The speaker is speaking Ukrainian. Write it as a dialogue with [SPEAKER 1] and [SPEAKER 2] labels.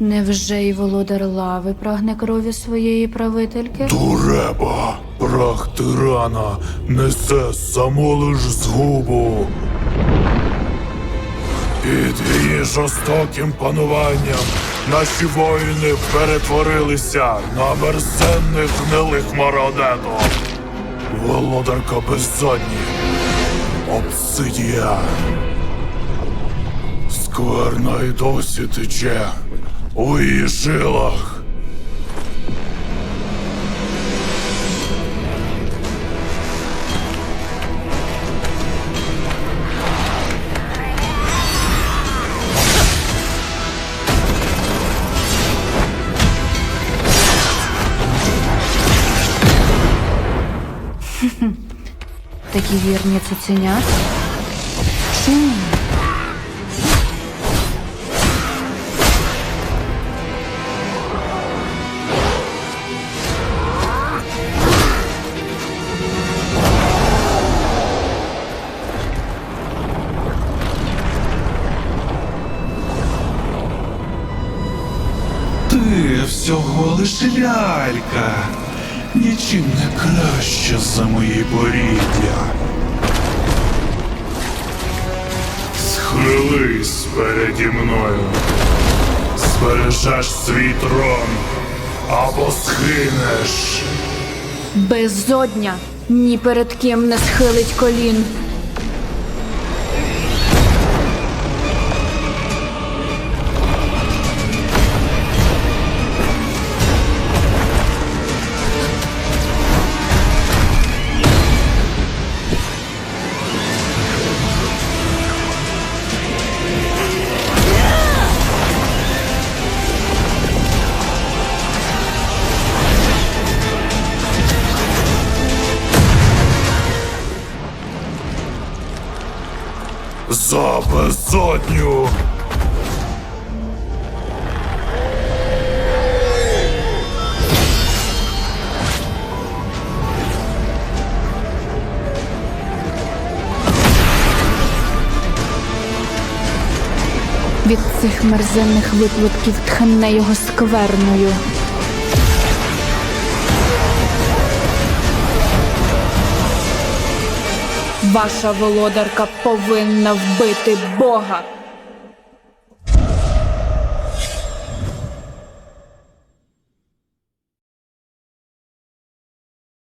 [SPEAKER 1] Невже й володар лави прагне крові своєї правительки?
[SPEAKER 2] Туреба, прах тирана несе само лиш згубу. Під її жорстоким пануванням наші воїни перетворилися на мерзенних гнилих мародеток. Володарка безсадні. Обсидія. Скверна й досі тече у її жилах.
[SPEAKER 1] Такі вірні цуценята?
[SPEAKER 2] Ти всього лиш лялька, нічим не краще за мої поріддя. Схились переді мною, збережеш свій трон або схинеш.
[SPEAKER 1] Безодня ні перед ким не схилить колін.
[SPEAKER 2] За безодню!
[SPEAKER 1] Від цих мерзенних викликів тхне його скверною. Ваша володарка повинна вбити Бога.